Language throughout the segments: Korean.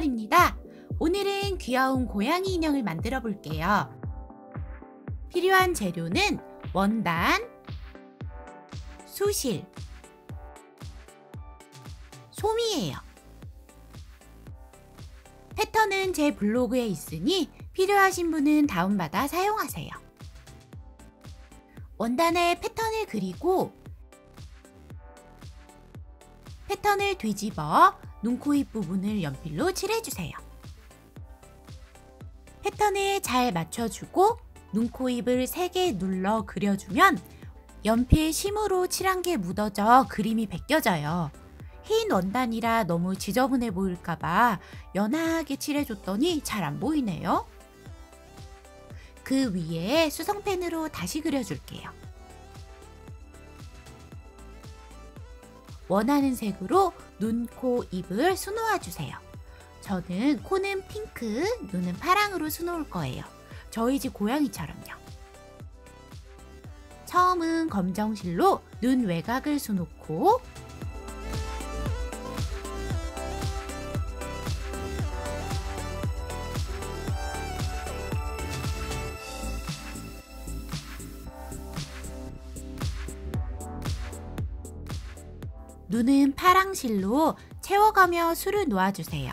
튜토리얼입니다. 오늘은 귀여운 고양이 인형을 만들어 볼게요. 필요한 재료는 원단, 수실, 솜이에요. 패턴은 제 블로그에 있으니 필요하신 분은 다운받아 사용하세요. 원단에 패턴을 그리고 패턴을 뒤집어 눈, 코, 입 부분을 연필로 칠해주세요. 패턴에 잘 맞춰주고 눈, 코, 입을 3개 눌러 그려주면 연필 심으로 칠한 게 묻어져 그림이 벗겨져요. 흰 원단이라 너무 지저분해 보일까봐 연하게 칠해줬더니 잘 안 보이네요. 그 위에 수성펜으로 다시 그려줄게요. 원하는 색으로 눈, 코, 입을 수놓아 주세요. 저는 코는 핑크, 눈은 파랑으로 수놓을 거예요. 저희 집 고양이처럼요. 처음은 검정실로 눈 외곽을 수놓고 눈은 파랑실로 채워가며 술을 놓아주세요.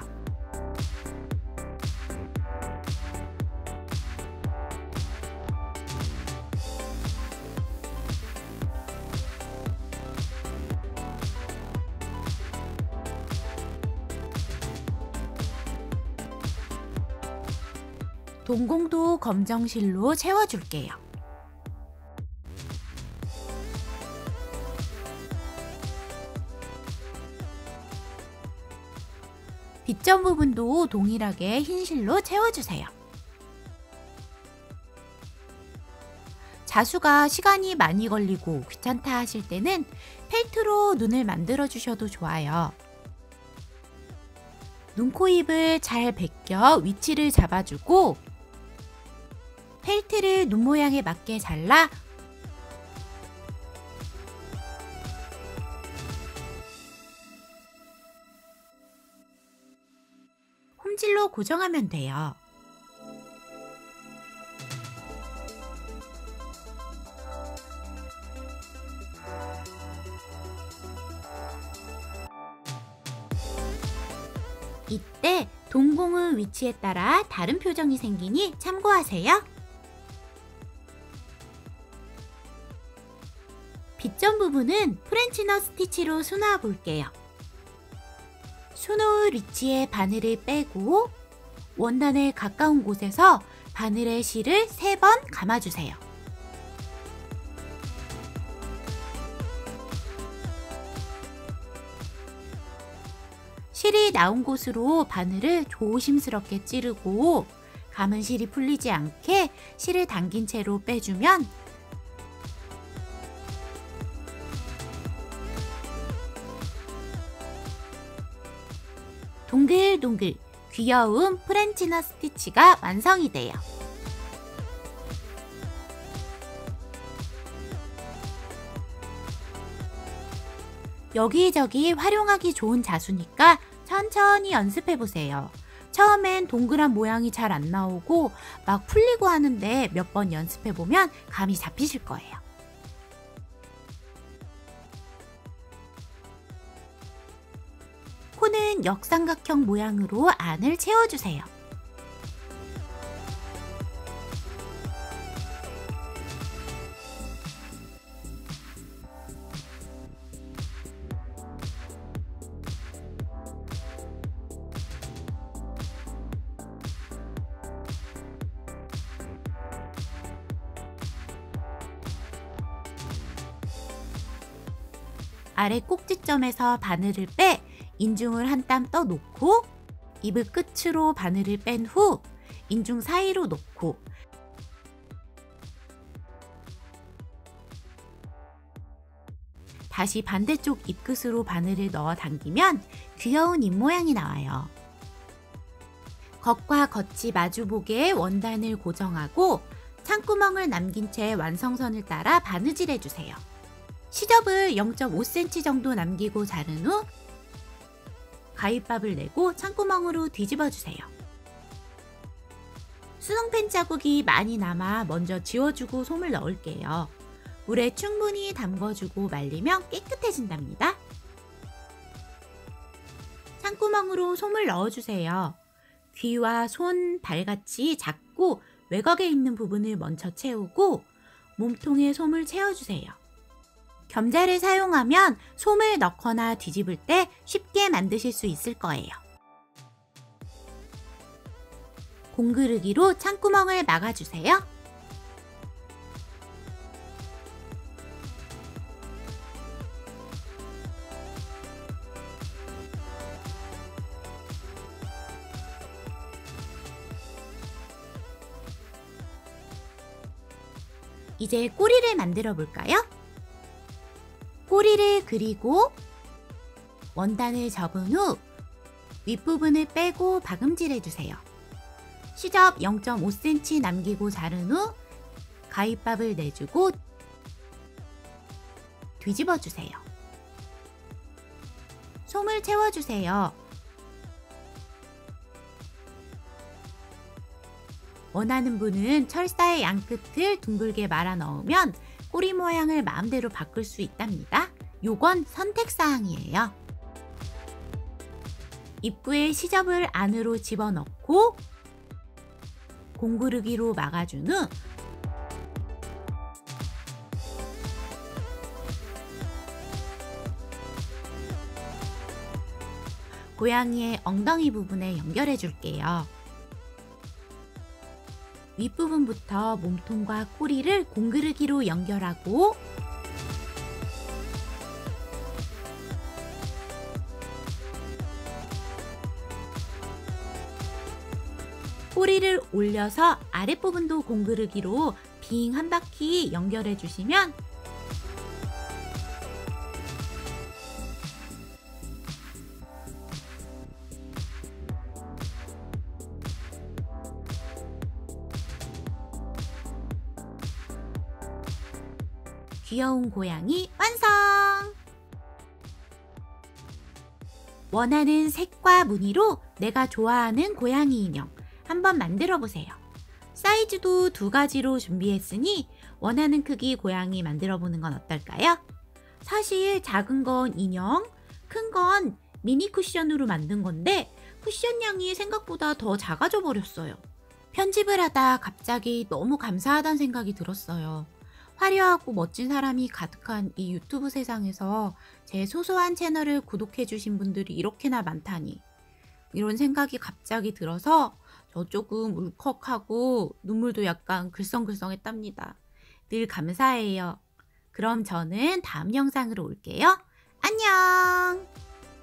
동공도 검정실로 채워줄게요. 빗점 부분도 동일하게 흰 실로 채워주세요. 자수가 시간이 많이 걸리고 귀찮다 하실 때는 펠트로 눈을 만들어 주셔도 좋아요. 눈, 코, 입을 잘 벗겨 위치를 잡아주고 펠트를 눈 모양에 맞게 잘라 홈질로 고정하면 돼요. 이때 동공의 위치에 따라 다른 표정이 생기니 참고하세요. 빗점 부분은 프렌치너 스티치로 수놓아 볼게요. 수놓을 위치에 바늘을 빼고 원단에 가까운 곳에서 바늘의 실을 3번 감아주세요. 실이 나온 곳으로 바늘을 조심스럽게 찌르고 감은 실이 풀리지 않게 실을 당긴 채로 빼주면 동글동글 귀여운 프렌치너 스티치가 완성이 돼요. 여기저기 활용하기 좋은 자수니까 천천히 연습해보세요. 처음엔 동그란 모양이 잘 안 나오고 막 풀리고 하는데 몇 번 연습해보면 감이 잡히실 거예요. 코는 역삼각형 모양으로 안을 채워주세요. 아래 꼭지점에서 바늘을 빼 인중을 한 땀 떠놓고 입을 끝으로 바늘을 뺀 후 인중 사이로 놓고 다시 반대쪽 입끝으로 바늘을 넣어 당기면 귀여운 입모양이 나와요. 겉과 겉이 마주보게 원단을 고정하고 창구멍을 남긴 채 완성선을 따라 바느질 해주세요. 시접을 0.5cm 정도 남기고 자른 후 가위밥을 내고 창구멍으로 뒤집어 주세요. 수능펜 자국이 많이 남아 먼저 지워주고 솜을 넣을게요. 물에 충분히 담궈주고 말리면 깨끗해진답니다. 창구멍으로 솜을 넣어주세요. 귀와 손, 발같이 작고 외곽에 있는 부분을 먼저 채우고 몸통에 솜을 채워주세요. 겸자를 사용하면 솜을 넣거나 뒤집을 때 쉽게 만드실 수 있을 거예요. 공그르기로 창구멍을 막아주세요. 이제 꼬리를 만들어 볼까요? 꼬리를 그리고 원단을 접은 후 윗부분을 빼고 박음질해 주세요. 시접 0.5cm 남기고 자른 후 가위밥을 내주고 뒤집어 주세요. 솜을 채워주세요. 원하는 분은 철사의 양끝을 둥글게 말아 넣으면 꼬리 모양을 마음대로 바꿀 수 있답니다. 요건 선택사항이에요. 입구에 시접을 안으로 집어넣고 공구르기로 막아준 후 고양이의 엉덩이 부분에 연결해 줄게요. 윗부분부터 몸통과 꼬리를 공그르기로 연결하고 꼬리를 올려서 아랫부분도 공그르기로 빙 한 바퀴 연결해 주시면 귀여운 고양이 완성! 원하는 색과 무늬로 내가 좋아하는 고양이 인형 한번 만들어 보세요. 사이즈도 두 가지로 준비했으니 원하는 크기 고양이 만들어 보는 건 어떨까요? 사실 작은 건 인형, 큰 건 미니 쿠션으로 만든 건데 쿠션량이 생각보다 더 작아져 버렸어요. 편집을 하다 갑자기 너무 감사하다는 생각이 들었어요. 화려하고 멋진 사람이 가득한 이 유튜브 세상에서 제 소소한 채널을 구독해주신 분들이 이렇게나 많다니. 이런 생각이 갑자기 들어서 저 조금 울컥하고 눈물도 약간 글썽글썽했답니다. 늘 감사해요. 그럼 저는 다음 영상으로 올게요. 안녕!